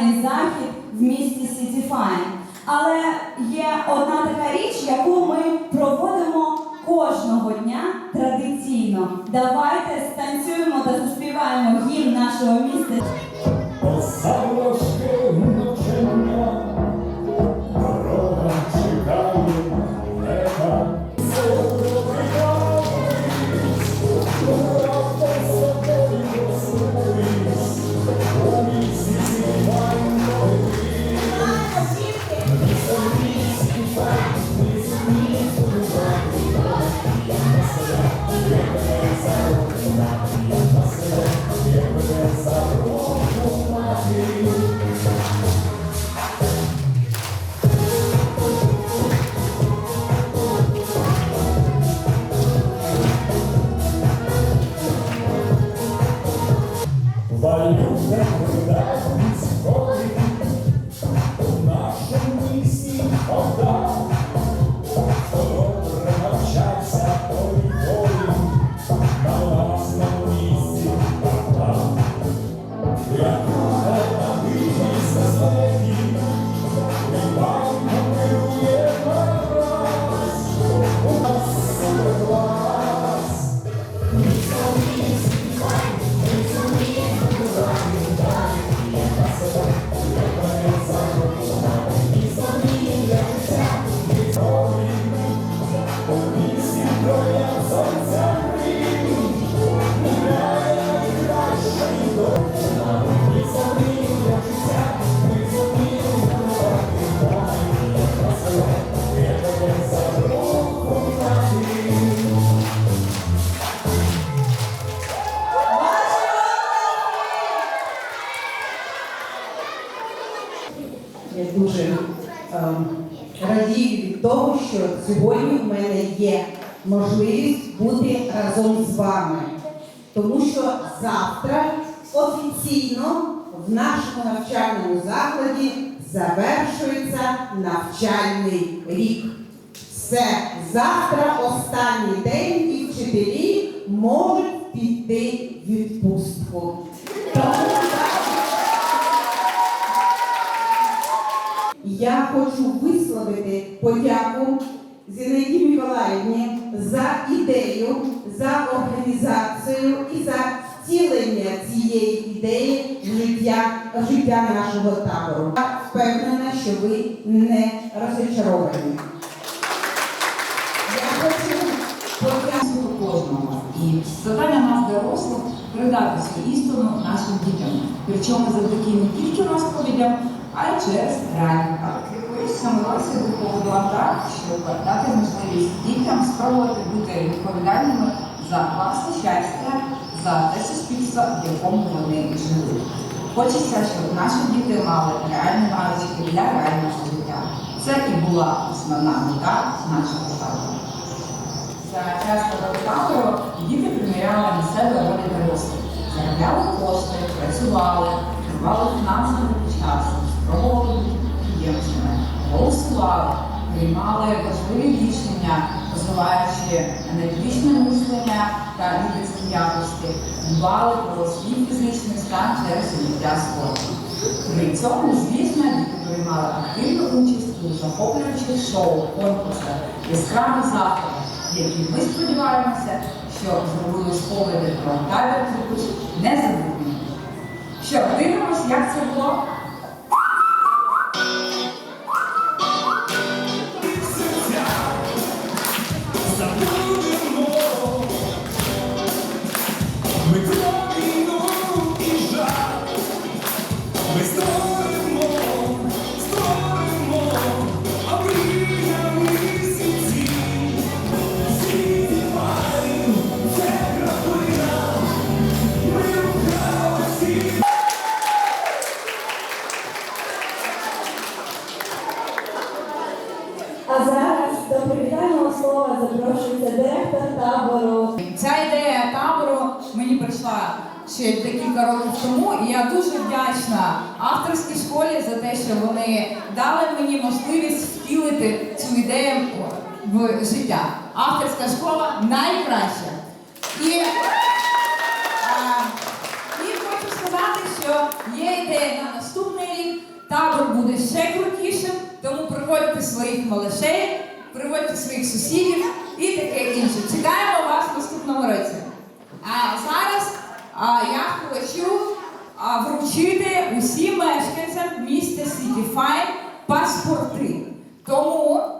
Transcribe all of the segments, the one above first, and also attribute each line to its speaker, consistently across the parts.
Speaker 1: фінальний захід в місті Сітіфайн. Але є одна така річ, яку ми проводимо кожного дня традиційно. Давайте станцюємо та заспіваємо гімн нашого міста.
Speaker 2: Нашому
Speaker 3: навчальному закладі завершується навчальний рік. Все, завтра останній день і вчителі можуть піти в відпустку. Я хочу висловити подяку Зінаїді Миколаївні за ідею, за організацію і за втілення цієї ідеї життя, в життя нашого табору. Я впевнена, що ви не розчаровані. Я хочу подякувати.
Speaker 4: кожного. І завдання нас дорослих передати цю істину нашим дітям. Причому завдяки не тільки розповідям, а й через реальні практики. В цьому так, щоб дати можливість дітям спробувати бути відповідальними за власне щастя, за те суспільство, в якому вони жили. Хочеться, щоб наші діти мали реальні навички для реального життя. Це і була основна мета нашого табору. За час табору діти приміряли на себе ролі дорослих, заробляли кошти, працювали, керували фінансовим часом, спробували підприємцями, голосували, приймали важливі рішення, розвиваючи аналітичне мислення та лідерські якості, дбали про свій фізичний стан через заняття спорту. При цьому, звісно, діти приймали активну участь у захоплюючих шоу, конкурсах, яскравих заходах, які ми сподіваємося, що зробили спогади про табір Трикуч незабутніми. Що, дивимось, як це було?
Speaker 2: це
Speaker 1: директор табору.
Speaker 4: Ця ідея табору мені прийшла ще декілька років тому, і я дуже вдячна авторській школі за те, що вони дали мені можливість втілити цю ідею в життя. Авторська школа найкраща. І е, хочу сказати, що Є ідея на наступний рік, табор буде ще крутішим, тому приводьте своїх малышей, приводьте своїх сусідів і таке інше. Чекаємо вас в наступному році. А зараз а, я хочу а, вручити усім мешканцям міста Сітіфай паспорти. Тому.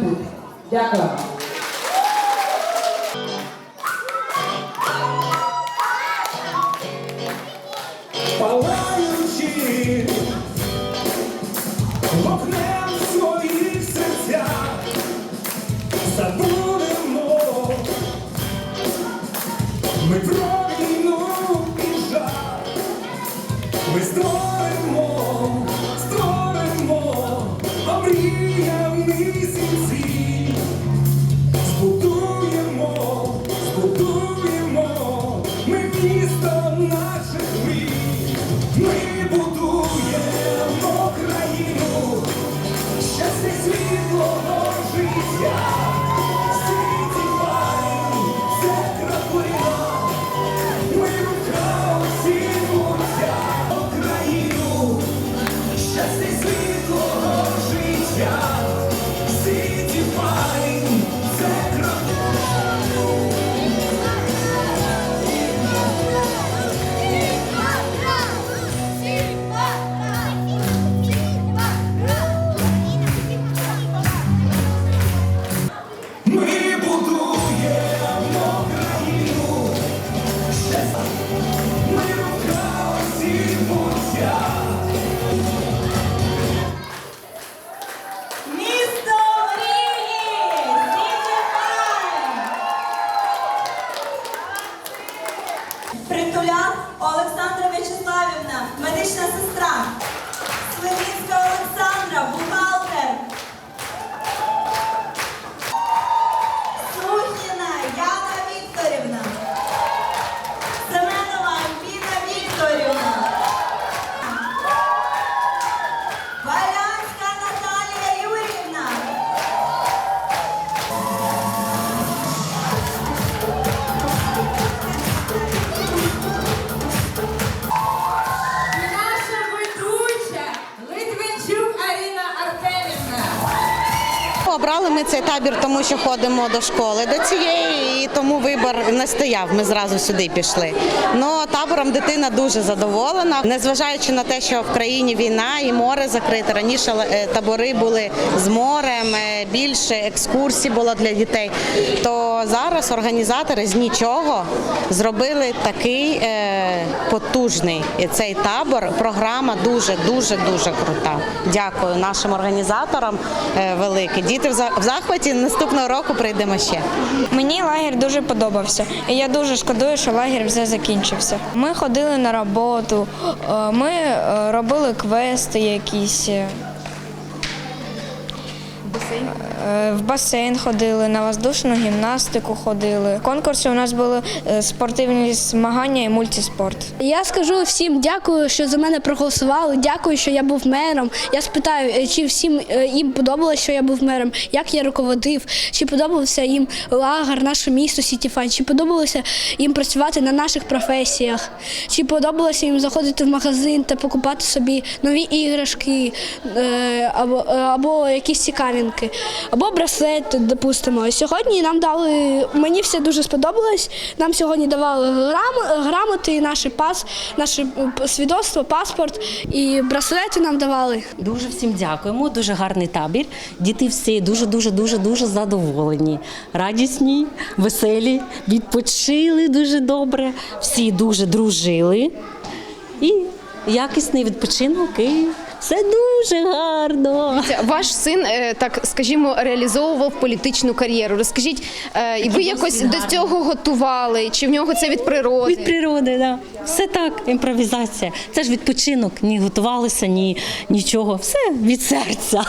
Speaker 4: ми. Дякую.
Speaker 1: Палаючи вогнем своїх серця, забудь. Ми
Speaker 5: цей табір, тому що ходимо до школи до цієї, і тому вибір не стояв. Ми зразу сюди пішли. Ну табором дитина дуже задоволена, незважаючи на те, що в країні війна і море закрите. Раніше е, табори були з морем, е, більше екскурсій було для дітей. То зараз організатори з нічого зробили такий е, потужний цей табор. Програма дуже дуже дуже крута. Дякую нашим організаторам е, велике. Діти в за- в захваті. Наступного року прийдемо ще.
Speaker 6: Мені лагер дуже подобався, і я дуже шкодую, що лагер вже закінчився. Ми ходили на роботу, е, ми е, робили квести якісь. Е, В басейн ходили, на воздушну гімнастику ходили. Конкурси у нас були е, спортивні змагання і мультиспорт.
Speaker 7: Я скажу всім дякую, що за мене проголосували. Дякую, що я був мером. Я спитаю, е, чи всім їм подобалось, що я був мером, як я руководив, чи подобався їм лагер, наше місто Сітіфан, чи подобалося їм працювати на наших професіях, чи подобалося їм заходити в магазин та покупати собі нові іграшки або, або якісь цікавинки, або браслети, допустимо. Сьогодні нам дали, мені все дуже сподобалось. Нам сьогодні давали грам, грамоти, наш пас, наше свідоцтво, паспорт і браслети нам давали.
Speaker 8: Дуже всім дякуємо. Дуже гарний табір. Діти всі дуже, дуже, дуже, дуже задоволені, радісні, веселі, відпочили дуже добре. Всі дуже дружили. І якісний відпочинок. І все дуже гарно.
Speaker 9: Ваш син, е, так скажімо, реалізовував політичну кар'єру. Розкажіть, е, і ви якось до цього готували? Чи в нього це від природи?
Speaker 8: Від природи, да. Все так, імпровізація. Це ж відпочинок, ні готувалися, ні нічого. Все від серця,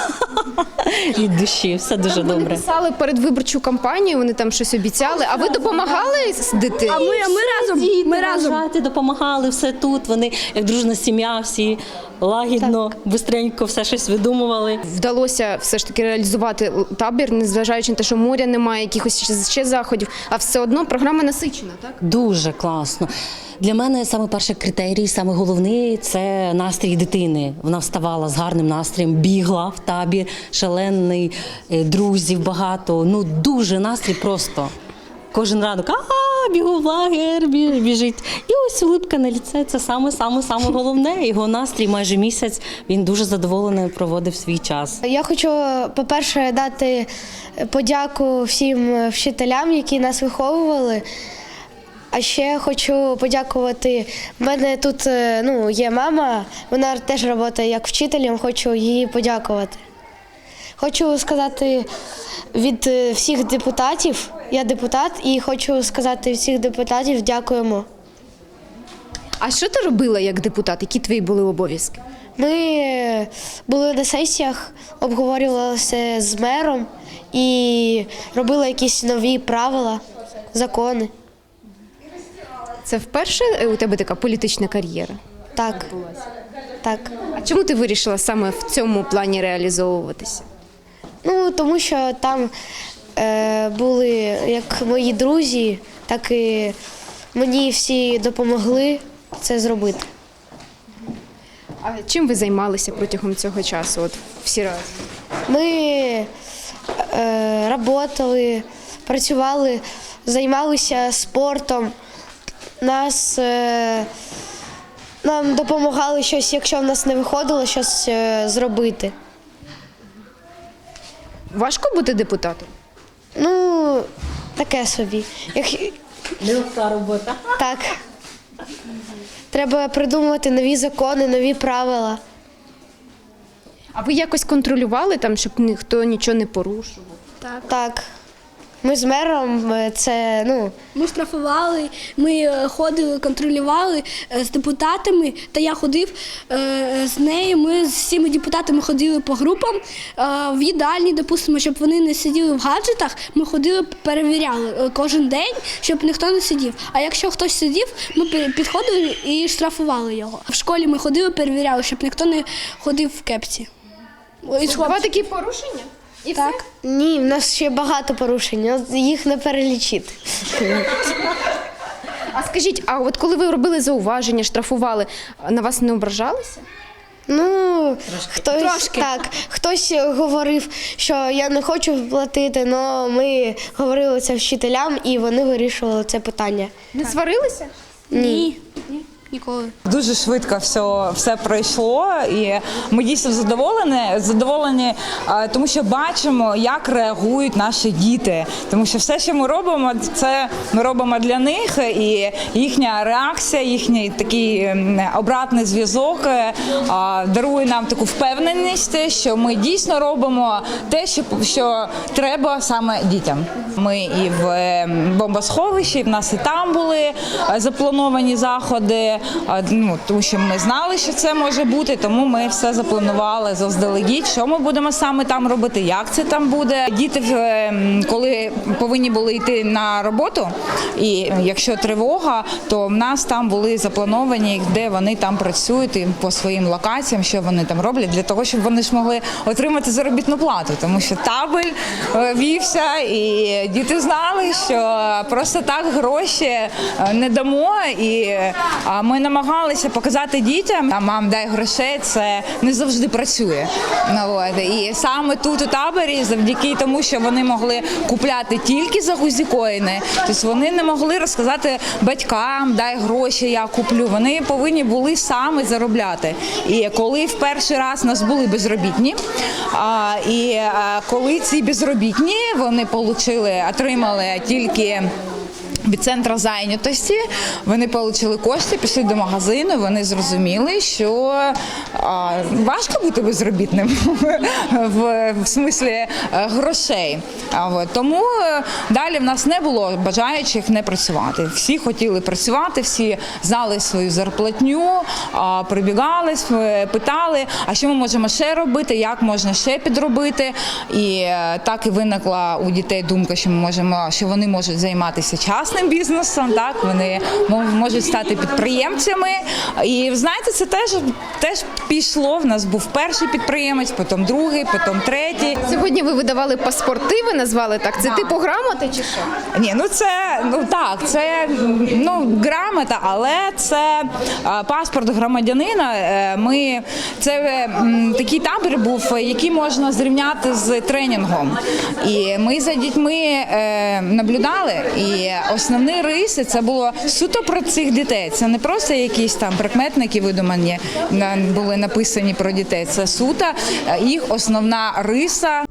Speaker 8: від душі. Все дуже
Speaker 9: Вони
Speaker 8: добре.
Speaker 9: писали перед виборчу кампанію, вони там щось обіцяли. А ви допомагали з дитини?
Speaker 7: А ми, а ми разом. Ми разом.
Speaker 8: Допомагали все тут. Вони як дружна сім'я, всі лагідно, бистренько все щось видумували.
Speaker 9: Вдалося все ж таки реалізувати табір, незважаючи на те, що моря немає, якихось ще, ще заходів, а все одно програма насичена, так?
Speaker 8: Дуже класно. Для мене саме перший критерій, саме головний це настрій дитини. Вона вставала з гарним настроєм, бігла в табір, шалений, е, друзів багато. Ну дуже настрій просто. Кожен ранок а бігу в лагер, бі- біжить. І ось улипка на ліце. Це саме саме саме головне. Його настрій майже місяць. Він дуже задоволений проводив свій час.
Speaker 10: Я хочу, по-перше, дати подяку всім вчителям, які нас виховували. А ще хочу подякувати. У мене тут е, ну, є мама, вона теж працює як вчителем, хочу їй подякувати. Хочу сказати від е, всіх депутатів, я депутат, і хочу сказати всіх депутатів дякуємо.
Speaker 9: А що ти робила як депутат? Які твої були обов'язки?
Speaker 10: Ми були на сесіях, обговорювалися з мером і робили якісь нові правила, закони.
Speaker 9: Це вперше у тебе така політична кар'єра.
Speaker 10: Так. Так.
Speaker 9: А чому ти вирішила саме в цьому плані реалізовуватися?
Speaker 10: Ну, тому що там були як мої друзі, так і мені всі допомогли це зробити.
Speaker 9: А чим ви займалися протягом цього часу? От всі разом?
Speaker 10: Ми е, працювали, працювали, займалися спортом. Нас, е, нам допомагали щось, якщо в нас не виходило щось е, зробити.
Speaker 9: Важко бути депутатом?
Speaker 10: Ну, таке собі. Як...
Speaker 8: Легка робота.
Speaker 10: Так. Треба придумувати нові закони, нові правила.
Speaker 9: А ви якось контролювали там, щоб ніхто нічого не порушував?
Speaker 10: Так. Ми з мером е, це, ну,
Speaker 7: Ми штрафували, ми е, ходили, контролювали е, з депутатами, та я ходив з нею. Ми з всіма депутатами ходили по групам в їдальні, допустимо, щоб вони не сиділи в гаджетах. Ми ходили, перевіряли кожен день, щоб ніхто не сидів. А якщо хтось сидів, ми підходили і штрафували його. В школі ми ходили, перевіряли, щоб ніхто не ходив в кепці.
Speaker 9: Бувають такі порушення? І
Speaker 7: Так.
Speaker 10: ні, в нас ще багато порушень, їх не перелічити.
Speaker 9: А скажіть, а от коли ви робили зауваження, штрафували, на вас не ображалися?
Speaker 10: Ну, хтось
Speaker 11: Трошки.
Speaker 10: так, хтось говорив, що я не хочу платити, але ми говорили це вчителям і вони вирішували це питання.
Speaker 9: Не сварилися?
Speaker 10: Ні.
Speaker 7: Ніколи.
Speaker 4: Дуже швидко все, все пройшло, і ми дійсно задоволені, задоволені, е, тому що бачимо, як реагують наші діти. Тому що все, що ми робимо, це ми робимо для них, і їхня реакція, їхній такий обратний зв'язок е, дарує нам таку впевненість, що ми дійсно робимо те, що, що треба саме дітям. Ми і в бомбосховищі, в нас і там були е, заплановані заходи. Ну тому що ми знали, що це може бути, тому ми все запланували заздалегідь. Що ми будемо саме там робити, як це там буде. Діти, ем, коли повинні були йти на роботу, і якщо тривога, то в нас там були заплановані, де вони там працюють і по своїм локаціям, що вони там роблять, для того, щоб вони ж могли отримати заробітну плату, тому що табель е, вівся, і діти знали, що просто так гроші е, не дамо. І а ми намагалися показати дітям, а мам, дай грошей, це не завжди працює. Ну, от. І саме тут у таборі, завдяки тому, що вони могли купляти тільки за гузікоїни, тобто вони не могли розказати батькам, дай гроші, я куплю. Вони повинні були саме заробляти. І коли в перший раз нас були безробітні, а, і а, коли ці безробітні вони получили, отримали тільки. Від центру зайнятості вони отримали кошти, пішли до магазину. Вони зрозуміли, що а, важко бути безробітним в, в смислі е, грошей. А, от, тому е, далі в нас не було бажаючих не працювати. Всі хотіли працювати, всі знали свою зарплатню, а, прибігали, питали, а що ми можемо ще робити, як можна ще підробити. І е, так і виникла у дітей думка, що ми можемо, що вони можуть займатися частним бізнесом. Так вони можуть стати підприємцями. І знаєте, це теж теж пішло. В нас був перший підприємець, потім другий, потім третій.
Speaker 9: Сьогодні ви видавали паспорти, ви назвали так. Це типу грамоти чи що?
Speaker 4: Ні, ну це ну так, це ну грамота, але це паспорт громадянина. Е, Ми це такий табір був, який можна зрівняти з тренінгом. І ми за дітьми е, наблюдали. І основні риси це було суто про цих дітей. Це не просто якісь там прикметники видумані були написані про дітей. Це суто е, їх основна риса.